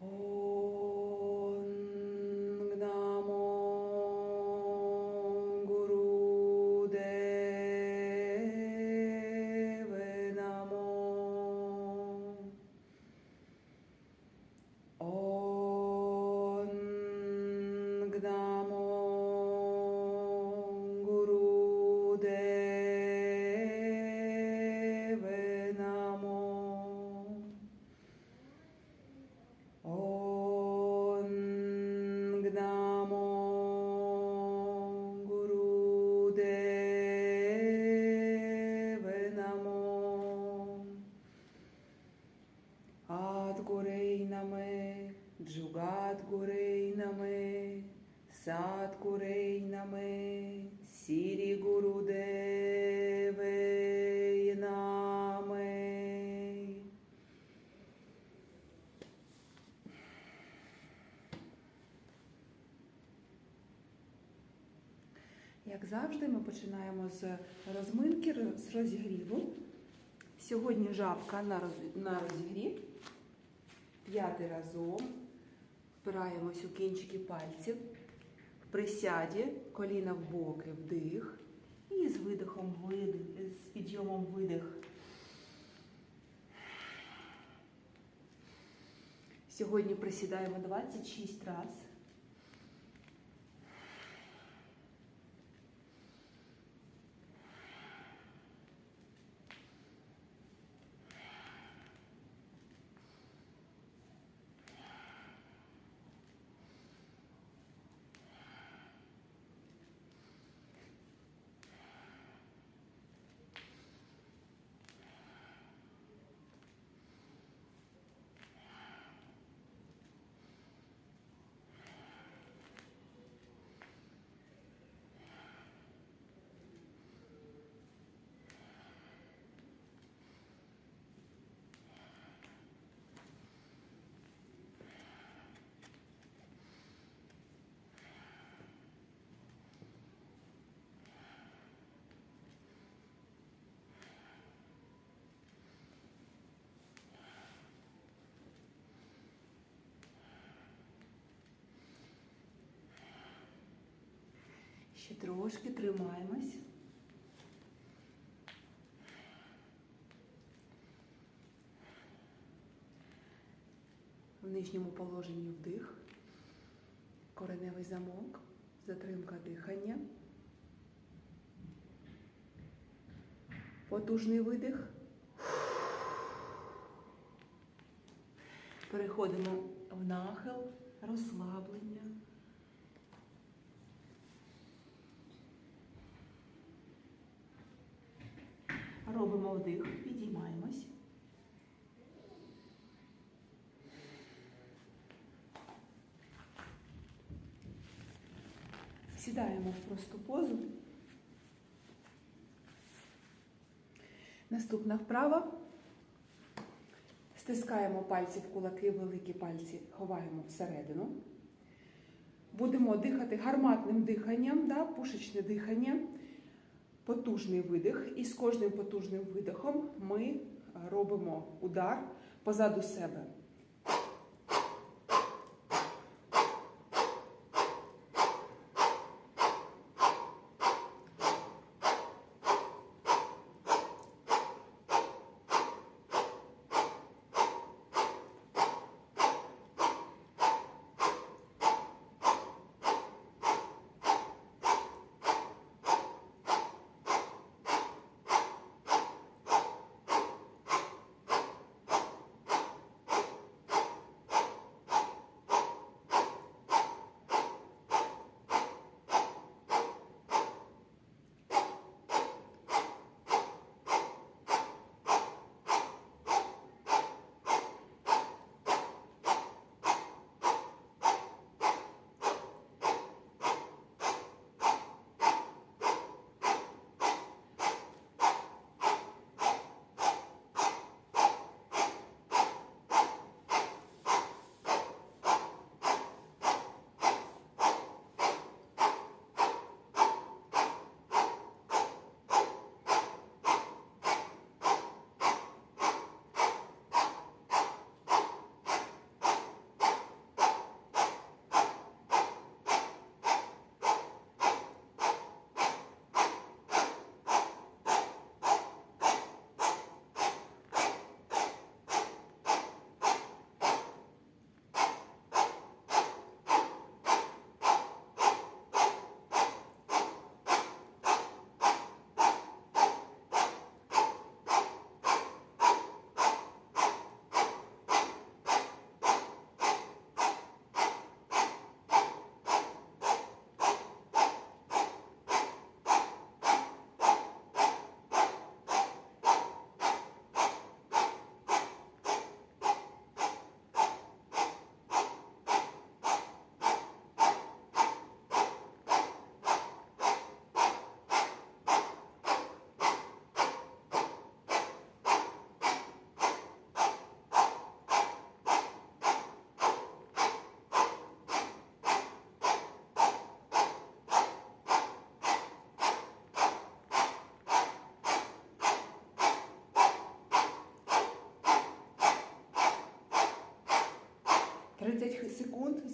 오. Садгурей наме, Сірі Гурудевей наме. Як завжди, ми починаємо з розминки, з розігріву. Сьогодні жабка на розігрів. П'ятий разом. Впираємось у кінчики пальців. Присяді, коліна в боки, вдих. І з видихом видих, з підйомом видих. Сьогодні присідаємо 26 разів. Ще трошки тримаємось. В нижньому положенні вдих, кореневий замок, затримка дихання, потужний видих. Переходимо в нахил, розслаблення. Робимо вдих, підіймаємось. Сідаємо в просту позу. Наступна вправа. Стискаємо пальці в кулаки, великі пальці ховаємо всередину. Будемо дихати гарматним диханням, да, пушечне дихання потужний видих, і з кожним потужним видихом ми е, робимо удар позаду себе.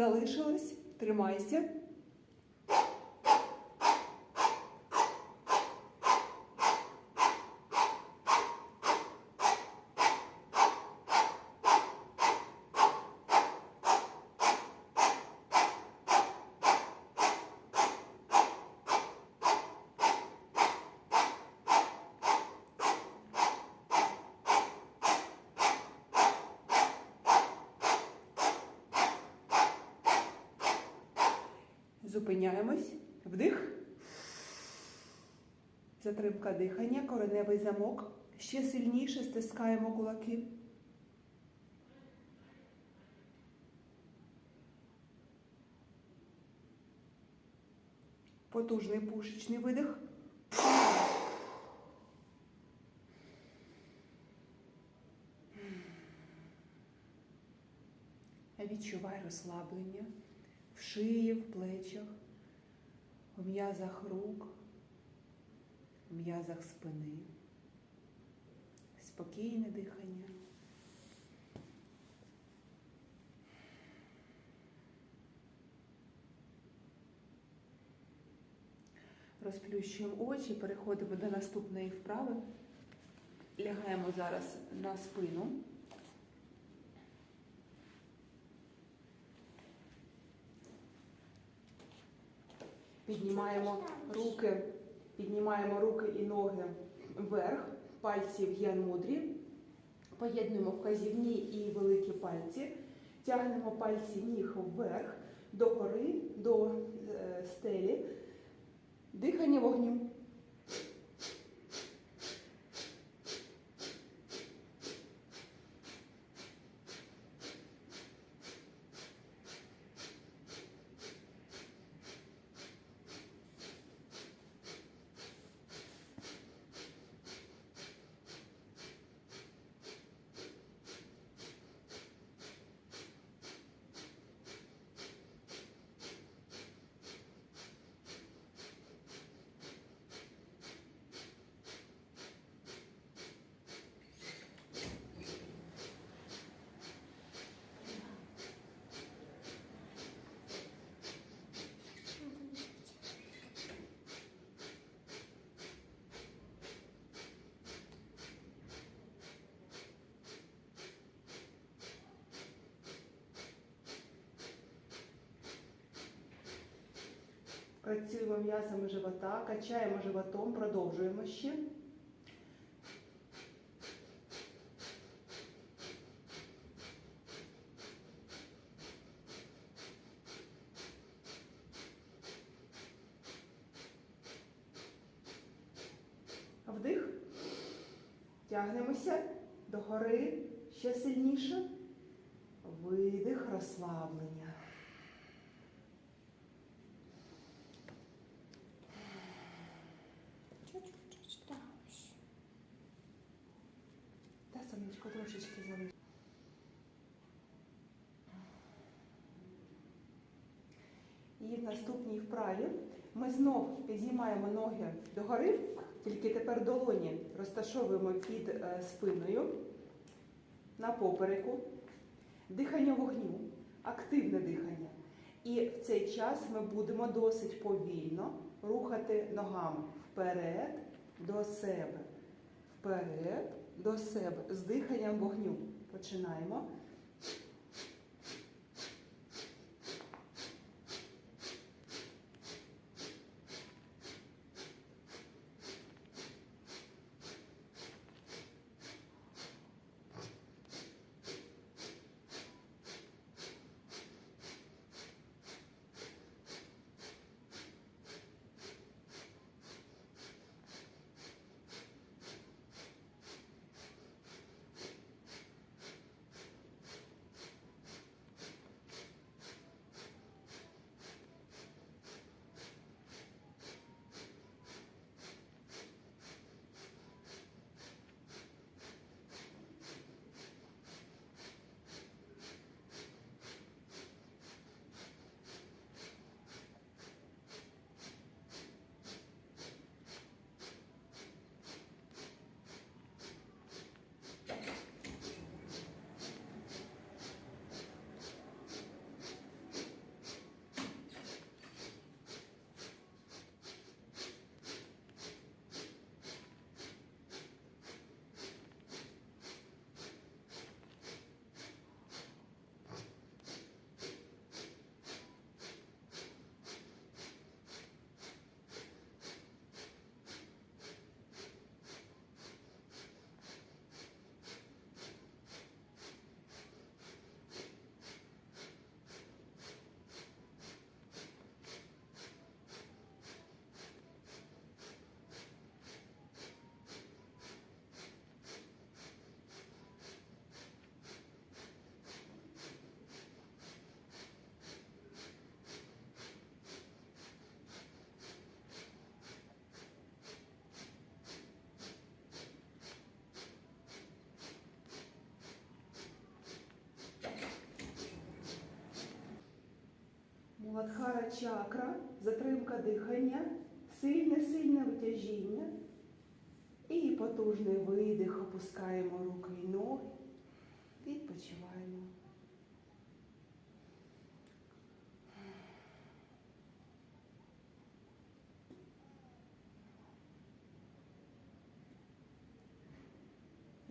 Залишилось. Зупиняємось. Вдих. Затримка дихання, кореневий замок. Ще сильніше стискаємо кулаки. Потужний пушечний видих. Відчувай розслаблення в шиї, в плечах, в м'язах рук, в м'язах спини. Спокійне дихання. Розплющуємо очі, переходимо до наступної вправи. Лягаємо зараз на спину. Піднімаємо руки, піднімаємо руки і ноги вверх, пальці в янмудрі, Поєднуємо вказівні і великі пальці, тягнемо пальці ніг вверх, до гори, до е, стелі, дихання вогню. Працюємо м'язами живота, качаємо животом, продовжуємо ще. Вдих. Тягнемося догори ще сильніше. Видих, розслаблення. І в наступній вправі ми знов підіймаємо ноги догори, тільки тепер долоні розташовуємо під е, спиною на попереку. Дихання вогню, активне дихання. І в цей час ми будемо досить повільно рухати ногами вперед до себе. Вперед до себе з диханням вогню. Починаємо. Чакра, затримка дихання, сильне-сильне витяжіння. І потужний видих, опускаємо руки і ноги, відпочиваємо.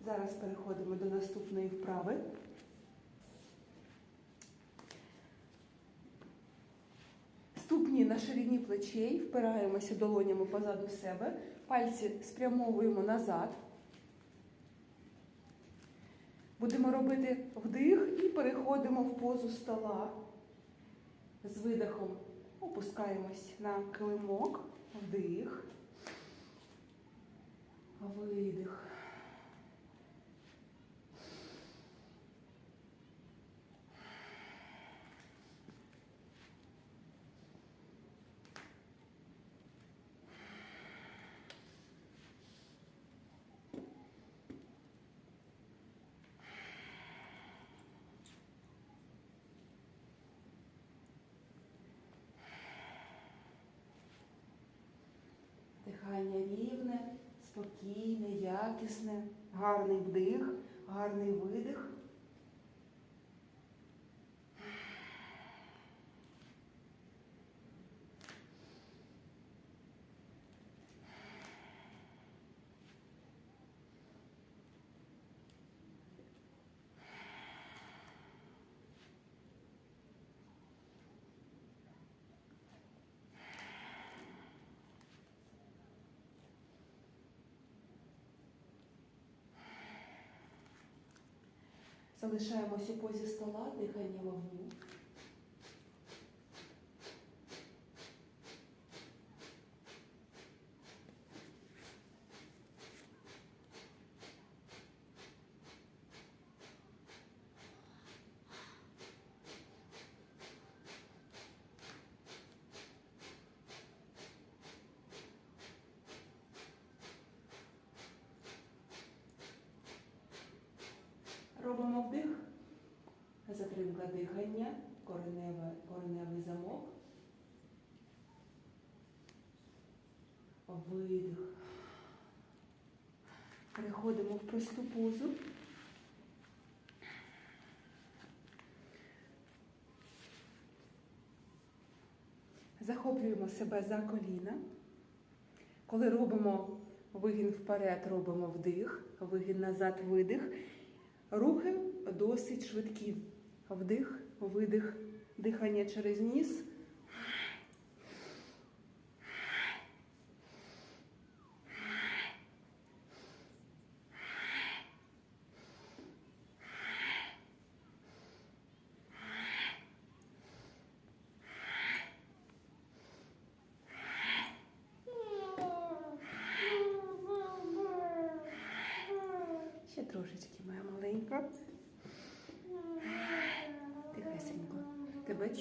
Зараз переходимо до наступної вправи. Ступні на ширині плечей, впираємося долонями позаду себе, пальці спрямовуємо назад. Будемо робити вдих і переходимо в позу стола. З видихом опускаємось на килимок, вдих, видих. Дихання рівне, спокійне, якісне, гарний вдих, гарний видих. Залишаємось у позі стола, дихання вогню. Робимо вдих, затримка дихання, кореневе, кореневий замок. Видих. Переходимо в просту позу. Захоплюємо себе за коліна. Коли робимо вигін вперед, робимо вдих, вигін назад, видих. Рухи досить швидкі. Вдих, видих, дихання через ніс.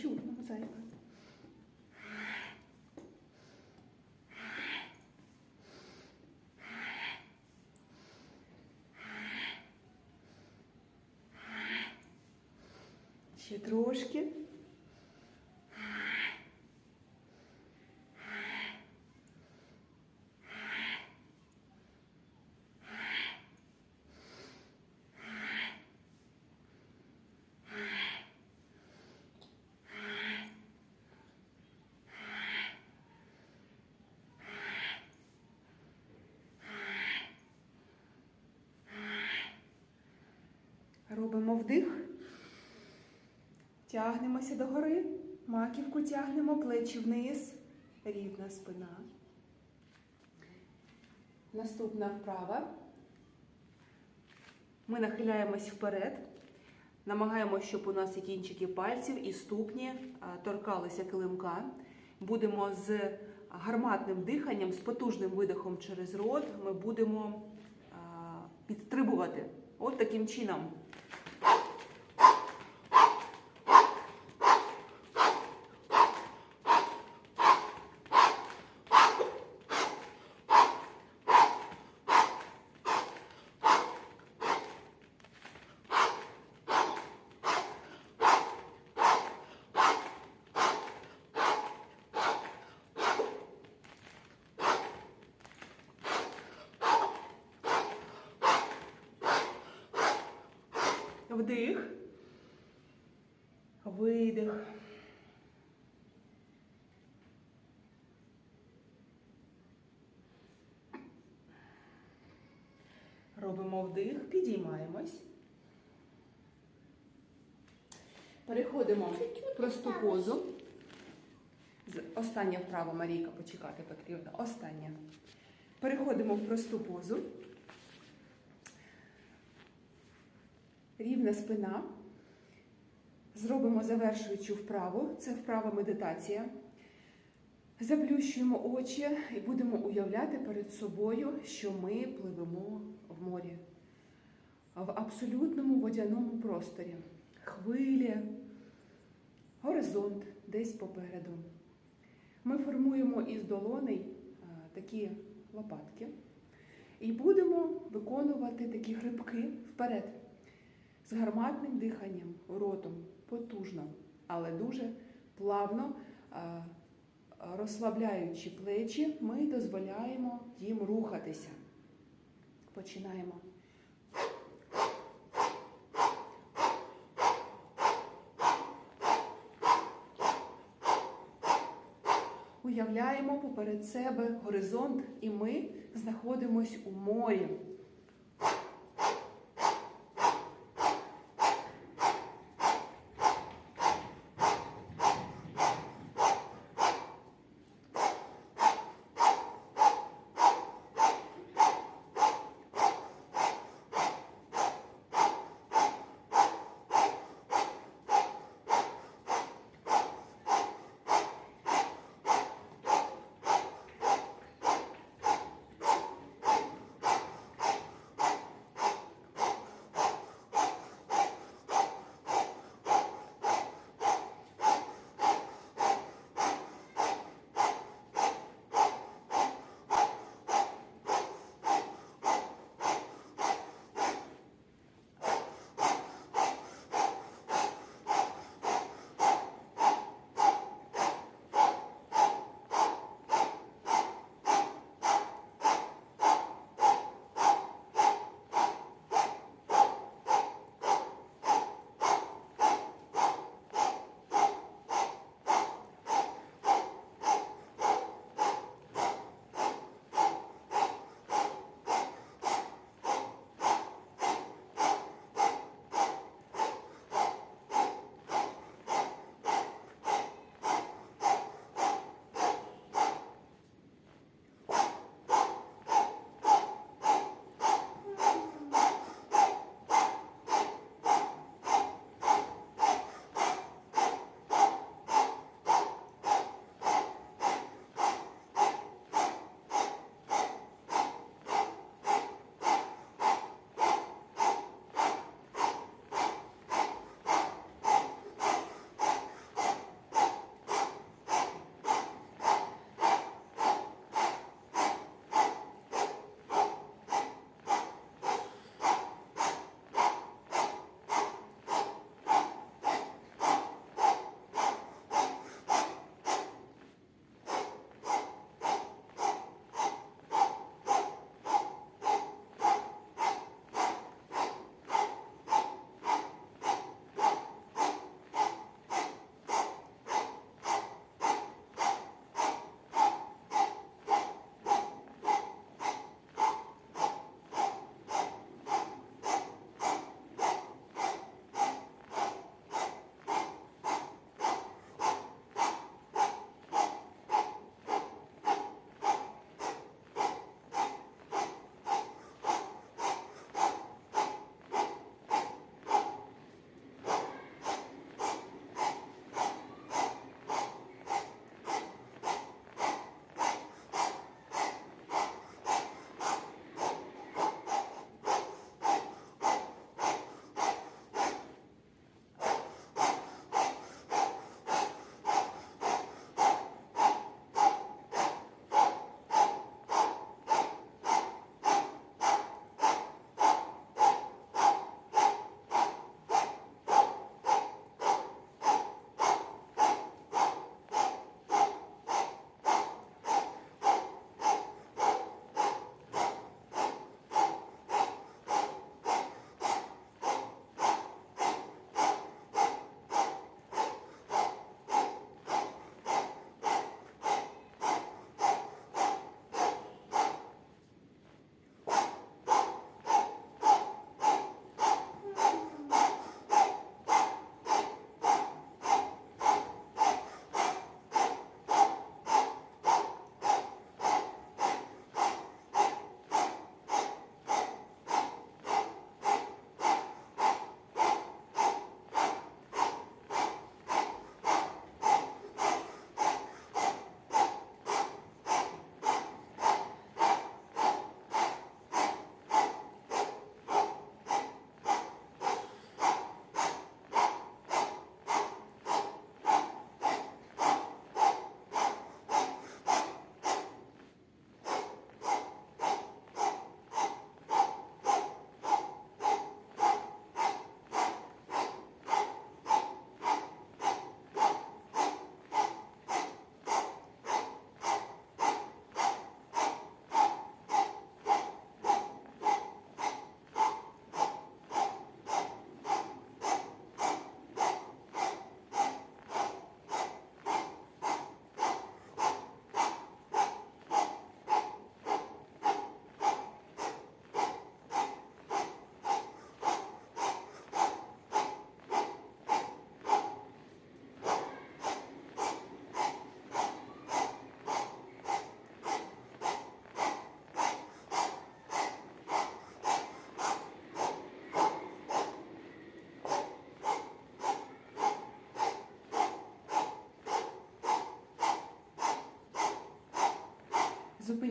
Чутно, зайка. Ще трошки. Робимо вдих. Тягнемося догори. Маківку тягнемо, плечі вниз. Рівна спина. Наступна вправа. Ми нахиляємось вперед. Намагаємося, щоб у нас і кінчики пальців, і ступні торкалися килимка. Будемо з гарматним диханням, з потужним видихом через рот. Ми будемо а, підстрибувати. От таким чином. Вдих, видих. Робимо вдих, підіймаємось. Переходимо в просту позу. Остання вправа, Марійка, почекати потрібно. Остання. Переходимо в просту позу. Рівна спина. Зробимо завершуючу вправу. Це вправа медитація. Заплющуємо очі і будемо уявляти перед собою, що ми пливемо в морі. В абсолютному водяному просторі. Хвилі, горизонт десь попереду. Ми формуємо із долоней такі лопатки і будемо виконувати такі грибки вперед з гарматним диханням, ротом, потужно, але дуже плавно, розслабляючи плечі, ми дозволяємо їм рухатися. Починаємо. Уявляємо поперед себе горизонт, і ми знаходимось у морі.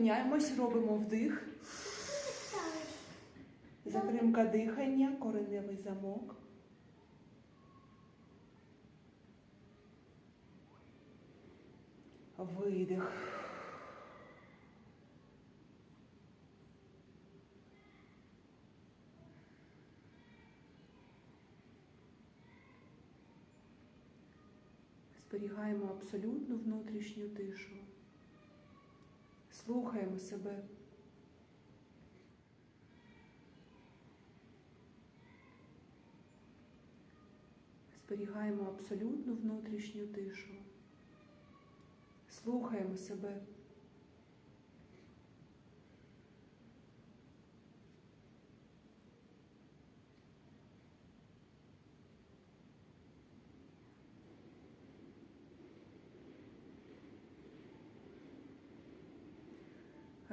Зупиняємось, робимо вдих. Затримка дихання, кореневий замок. Видих. Зберігаємо абсолютну внутрішню тишу. Слухаємо себе. Зберігаємо абсолютну внутрішню тишу. Слухаємо себе.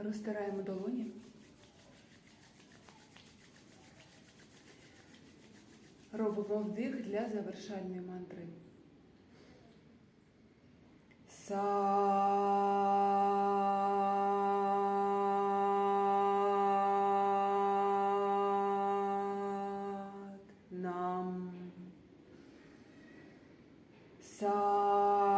Розтираємо долоні. Робимо вдих для завершальної мантри. Сад нам. Сад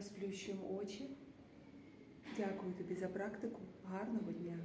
Розплющуємо очі. Дякую тобі за практику. Гарного дня.